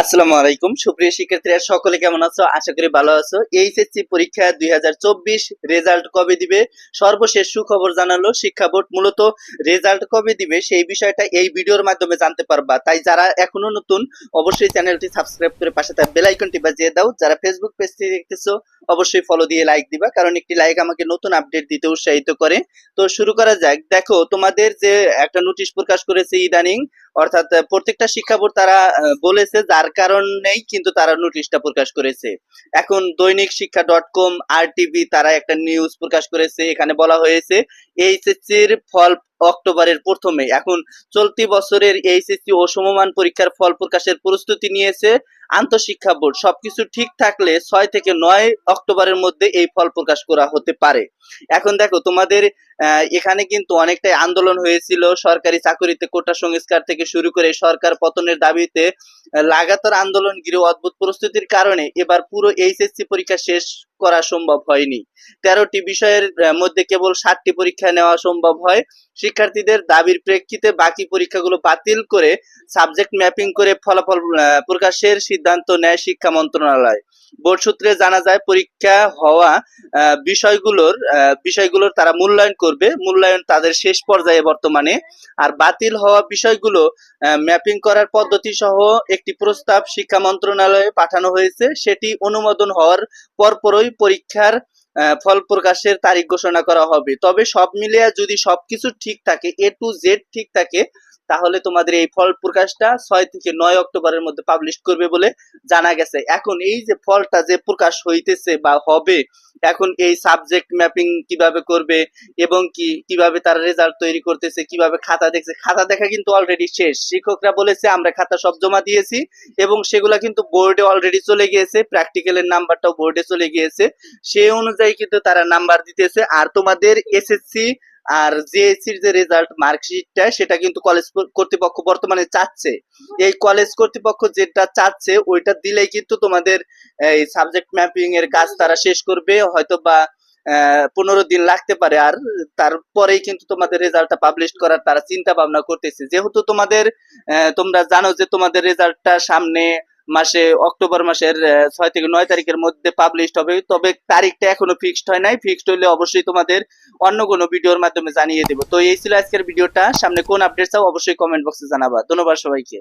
আসসালামু আলাইকুম। সুপ্রিয় শিক্ষার্থীরা, সকলে কেমন আছো? আশা করি ভালো আছো। এইচএসসি পরীক্ষা দুই হাজার চব্বিশ রেজাল্ট কবে দিবে? সর্বশেষ সুখবর জানালো শিক্ষা বোর্ড। মূলত রেজাল্ট কবে দিবে সেই বিষয়টা এই ভিডিওর মাধ্যমে জানতে পারবা। তাই যারা এখনও নতুন, অবশ্যই চ্যানেলটি সাবস্ক্রাইব করে পাশে তার বেল আইকনটি বাজিয়ে দাও। যারা ফেসবুক পেজটি দেখতেছো অবশ্যই ফলো দিয়ে লাইক দিবা, কারণ একটি লাইক আমাকে নতুন আপডেট দিতে উৎসাহিত করে। তো শুরু করা যাক। দেখো, তোমাদের যে একটা নোটিশ প্রকাশ করেছে ইদানিং, অর্থাৎ প্রত্যেকটা শিক্ষা বোর্ড তারা বলেছে যার কারণেই কিন্তু তারা নোটিশটা প্রকাশ করেছে। এখন দৈনিক শিক্ষা ডট কম আর টিভি তারা একটা নিউজ প্রকাশ করেছে। এখানে বলা হয়েছে, এইচএসসির ফল অক্টোবরের প্রথমে। এখন চলতি বছরের এইচএসসি ও সমমান পরীক্ষার ফল প্রকাশের প্রস্তুতি নিয়েছে আন্তঃশিক্ষা বোর্ড। সবকিছু ঠিক থাকলে ছয় থেকে নয় অক্টোবরের মধ্যে এই ফল প্রকাশ করা হতে পারে। এখন দেখো, তোমাদের এখানে কিন্তু অনেকটাই আন্দোলন হয়েছিল। সরকারি চাকরিতে কোটা সংস্কার থেকে শুরু করে সরকার পতনের দাবিতে লাগাতার আন্দোলন ঘিরে অদ্ভুত প্রস্তুতির কারণে এবার পুরো এইচএসসি পরীক্ষা শেষ করা সম্ভব হয়নি। তেরোটি বিষয়ের মধ্যে কেবল সাতটি পরীক্ষা নেওয়া সম্ভব হয়। শিক্ষার্থীদের দাবির প্রেক্ষিতে বাকি পরীক্ষাগুলো বাতিল করে সাবজেক্ট ম্যাপিং করে ফলাফল প্রকাশের সিদ্ধান্ত নেয় শিক্ষা মন্ত্রণালয়। বোর্ড সূত্রে জানা যায়, পরীক্ষা হওয়া বিষয়গুলোর বিষয়গুলোর তারা মূল্যায়ন করবে। মূল্যায়ন তাদের শেষ পর্যায়ে বর্তমানে। আর বাতিল হওয়া বিষয়গুলো ম্যাপিং করার পদ্ধতি সহ একটি প্রস্তাব শিক্ষা মন্ত্রণালয়ে পাঠানো হয়েছে। সেটি অনুমোদন হওয়ার পরপরই পরীক্ষার আহ, ফল প্রকাশের তারিখ ঘোষণা করা হবে। তবে সব মিলিয়ে যদি সবকিছু ঠিক থাকে এ টু জেড ঠিক থাকে তাহলে তোমাদের এই ফল প্রকাশটা ছয় থেকে নয় অক্টোবরের মধ্যে পাবলিশ করবে বলে জানা গেছে। এখন এই যে ফলটা যে প্রকাশ হইতেছে বা হবে, এখন এই সাবজেক্ট ম্যাপিং কীভাবে করবে এবং কি, কীভাবে তারা রেজাল্ট তৈরি করতেছে, কীভাবে খাতা দেখছে, খাতা দেখা কিন্তু অলরেডি শেষ। শিক্ষকরা বলেছে, আমরা খাতা সব জমা দিয়েছি এবং সেগুলা কিন্তু বোর্ডে অলরেডি চলে গিয়েছে প্র্যাকটিক্যালের নাম্বারটাও বোর্ডে চলে গিয়েছে। সেই অনুযায়ী কিন্তু তারা নাম্বার দিতেছে। আর তোমাদের এসএসসি আর জিএসসির যে রেজাল্ট মার্কশিটটা সেটা কিন্তু কলেজ কর্তৃপক্ষ বর্তমানে চাচ্ছে। এই কলেজ কর্তৃপক্ষ যেটা চাচ্ছে, ওইটা দিলেই কিন্তু তোমাদের, এই সাবজেক্ট ম্যাপিং এর কাজ তারা শেষ করবে। হয়তো বা পনেরো দিন লাগতে পারে। আর তারপরেই কিন্তু তোমাদের রেজাল্টটা পাবলিশ করার তারা চিন্তা ভাবনা করতেছে। যেহেতু তোমাদের তোমরা জানো যে তোমাদের রেজাল্টটা সামনে মাসে, অক্টোবর মাসের ছয় থেকে নয় তারিখের মধ্যে পাবলিশ হবে। তবে তারিখটা এখনও ফিক্সড হয় নাই। ফিক্সড হলে অবশ্যই তোমাদের অন্য কোনো ভিডিওর মাধ্যমে জানিয়ে দেবো। তো এই ছিল আজকের ভিডিওটা সামনে কোন আপডেট চাও অবশ্যই কমেন্ট বক্সে জানাবা। ধন্যবাদ সবাইকে।